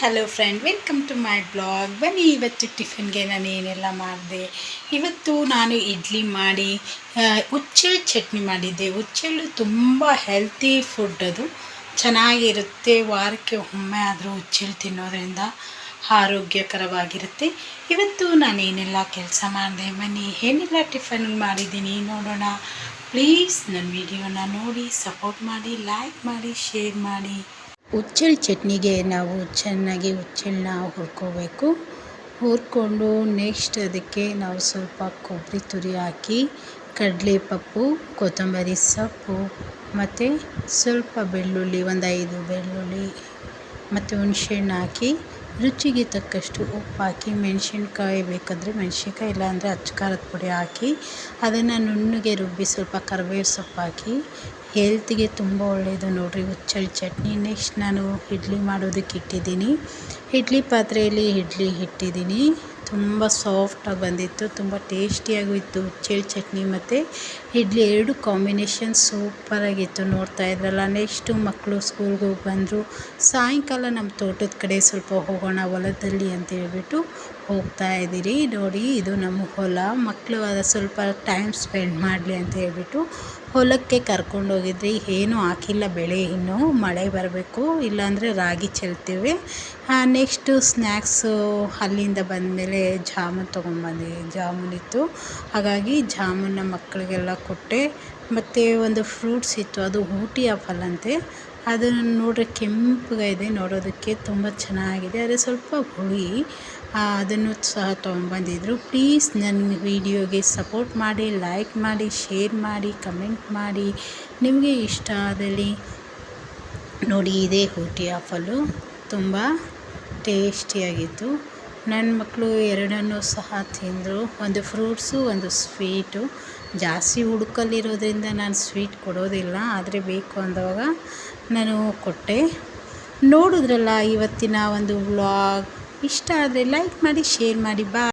Hello friend welcome to my blog ಬನ್ನಿ, ಇವತ್ತು ಟಿಫಿನ್ಗೆ ನಾನು ಏನೆಲ್ಲ ಮಾಡಿದೆ. ಇವತ್ತು ನಾನು ಇಡ್ಲಿ ಮಾಡಿ ಹುಚ್ಚೆಳ್ಳು ಚಟ್ನಿ ಮಾಡಿದ್ದೆ. ಹುಚ್ಚೆಳ್ಳು ತುಂಬ ಹೆಲ್ತಿ ಫುಡ್ ಅದು. ಚೆನ್ನಾಗಿರುತ್ತೆ, ವಾರಕ್ಕೆ ಒಮ್ಮೆ ಆದರೂ ಹುಚ್ಚೆಳ್ಳು ತಿನ್ನೋದ್ರಿಂದ ಆರೋಗ್ಯಕರವಾಗಿರುತ್ತೆ. ಇವತ್ತು ನಾನೇನೆಲ್ಲ ಕೆಲಸ ಮಾಡಿದೆ? ಬನ್ನಿ, ಏನೆಲ್ಲ ಟಿಫನ್ ಮಾಡಿದ್ದೀನಿ ನೋಡೋಣ. ಪ್ಲೀಸ್ ನನ್ನ ವಿಡಿಯೋನ ನೋಡಿ ಸಪೋರ್ಟ್ ಮಾಡಿ ಲೈಕ್ ಮಾಡಿ ಶೇರ್ ಮಾಡಿ. ಹುಚ್ಚೆಳ್ಳು ಚಟ್ನಿಗೆ ನಾವು ಚೆನ್ನಾಗಿ ಹುಚ್ಚೆಳನ್ನ ಹುರ್ಕೋಬೇಕು. ಹುರ್ಕೊಂಡು ನೆಕ್ಸ್ಟ್ ಅದಕ್ಕೆ ನಾವು ಸ್ವಲ್ಪ ಕೊಬ್ಬರಿ ತುರಿ ಹಾಕಿ ಕಡಲೆ ಪಪ್ಪು ಕೊತ್ತಂಬರಿ ಸೊಪ್ಪು ಮತ್ತು ಸ್ವಲ್ಪ ಬೆಳ್ಳುಳ್ಳಿ, ಒಂದು ಐದು ಬೆಳ್ಳುಳ್ಳಿ ಮತ್ತು ಹುಣಸೆಹಣ್ಣು ಹಾಕಿ ರುಚಿಗೆ ತಕ್ಕಷ್ಟು ಉಪ್ಪು ಹಾಕಿ ಮೆಣಸಿನ್ಕಾಯಿ ಬೇಕಾದರೆ ಮೆಣಸಿನ್ಕಾಯಿ ಇಲ್ಲಾಂದರೆ ಅಚ್ಚ ಖಾರದ ಪುಡಿ ಹಾಕಿ ಅದನ್ನು ನುಣ್ಣಗೆ ರುಬ್ಬಿ ಸ್ವಲ್ಪ ಕರ್ಬೇವು ಸೊಪ್ಪು ಹಾಕಿ ಹೆಲ್ತಿಗೆ ತುಂಬ ಒಳ್ಳೆಯದು ನೋಡಿರಿ. ಹುಚ್ಚೆಳ್ಳು ಚಟ್ನಿ ನೆಕ್ಸ್ಟ್ ನಾನು ಇಡ್ಲಿ ಮಾಡೋದಕ್ಕೆ ಇಟ್ಟಿದ್ದೀನಿ. ಇಡ್ಲಿ ಪಾತ್ರೆಯಲ್ಲಿ ಇಡ್ಲಿ ಇಟ್ಟಿದ್ದೀನಿ. ತುಂಬ ಸಾಫ್ಟಾಗಿ ಬಂದಿತ್ತು, ತುಂಬ ಟೇಸ್ಟಿಯಾಗೂ ಇತ್ತು ಚಟ್ನಿ ಮತ್ತು ಇಡ್ಲಿ ಎರಡು ಕಾಂಬಿನೇಷನ್ ಸೂಪರಾಗಿತ್ತು ನೋಡ್ತಾ ಇದ್ರಲ್ಲ. ನೆಕ್ಸ್ಟು ಮಕ್ಕಳು ಸ್ಕೂಲ್ಗೆ ಹೋಗಿ ಬಂದರು. ಸಾಯಂಕಾಲ ನಮ್ಮ ತೋಟದ ಕಡೆ ಸ್ವಲ್ಪ ಹೋಗೋಣ, ಹೊಲದಲ್ಲಿ ಅಂತ ಹೇಳ್ಬಿಟ್ಟು ಹೋಗ್ತಾ ಇದ್ದೀರಿ. ನೋಡಿ, ಇದು ನಮ್ಮ ಹೊಲ. ಮಕ್ಕಳು ಆದ ಸ್ವಲ್ಪ ಟೈಮ್ ಸ್ಪೆಂಡ್ ಮಾಡಲಿ ಅಂತ ಹೇಳ್ಬಿಟ್ಟು ಹೊಲಕ್ಕೆ ಕರ್ಕೊಂಡು ಹೋಗಿದ್ರಿ ಏನೂ ಹಾಕಿಲ್ಲ ಬೆಳೆ ಇನ್ನೂ. ಮಳೆ ಬರಬೇಕು. ಇಲ್ಲಾಂದರೆ ರಾಗಿ ಚೆಲ್ತೀವಿ. ನೆಕ್ಸ್ಟು ಸ್ನ್ಯಾಕ್ಸು ಅಲ್ಲಿಂದ ಬಂದಮೇಲೆ ಜಾಮೂನ್ ತೊಗೊಂಬಂದ್ವಿ ಜಾಮೂನ್ ಇತ್ತು. ಹಾಗಾಗಿ ಜಾಮೂನ್ನ ಮಕ್ಕಳಿಗೆಲ್ಲ ಕೊಟ್ಟೆ. ಮತ್ತು ಒಂದು ಫ್ರೂಟ್ಸ್ ಇತ್ತು. ಅದು ಊಟಿ ಫಲಂತೆ ಅಂತೆ ಅದನ್ನು ನೋಡ್ರೆ ಕೆಂಪಗಿದೆ, ನೋಡೋದಕ್ಕೆ ತುಂಬ ಚೆನ್ನಾಗಿದೆ. ಆದರೆ ಸ್ವಲ್ಪ ಹುಳಿ ಅದನ್ನು ಸಹ ತೊಗೊಂಬಂದಿದ್ರು ಪ್ಲೀಸ್ ನನ್ನ ವಿಡಿಯೋಗೆ ಸಪೋರ್ಟ್ ಮಾಡಿ ಲೈಕ್ ಮಾಡಿ ಶೇರ್ ಮಾಡಿ ಕಮೆಂಟ್ ಮಾಡಿ. ನಿಮಗೆ ಇಷ್ಟ ಆದಲ್ಲಿ ನೋಡಿ, ಇದೇ ಊಟಿ ಆಫಲು ತುಂಬ ಟೇಸ್ಟಿಯಾಗಿತ್ತು ನನ್ನ ಮಕ್ಕಳು, ಎರಡನ್ನೂ ಸಹ ತಿಂದರು. ಒಂದು ಫ್ರೂಟ್ಸು, ಒಂದು ಸ್ವೀಟು. ಜಾಸ್ತಿ ಹುಡುಕಲ್ಲಿರೋದ್ರಿಂದ ನಾನು ಸ್ವೀಟ್ ಕೊಡೋದಿಲ್ಲ. ಆದರೆ ಬೇಕು ಅಂದವಾಗ ನಾನು ಕೊಟ್ಟೆ. ನೋಡಿದ್ರಲ್ಲ, ಇವತ್ತಿನ ಒಂದು ವ್ಲಾಗ್. ಇಷ್ಟ ಆದರೆ ಲೈಕ್ ಮಾಡಿ, ಶೇರ್ ಮಾಡಿ. ಬಾ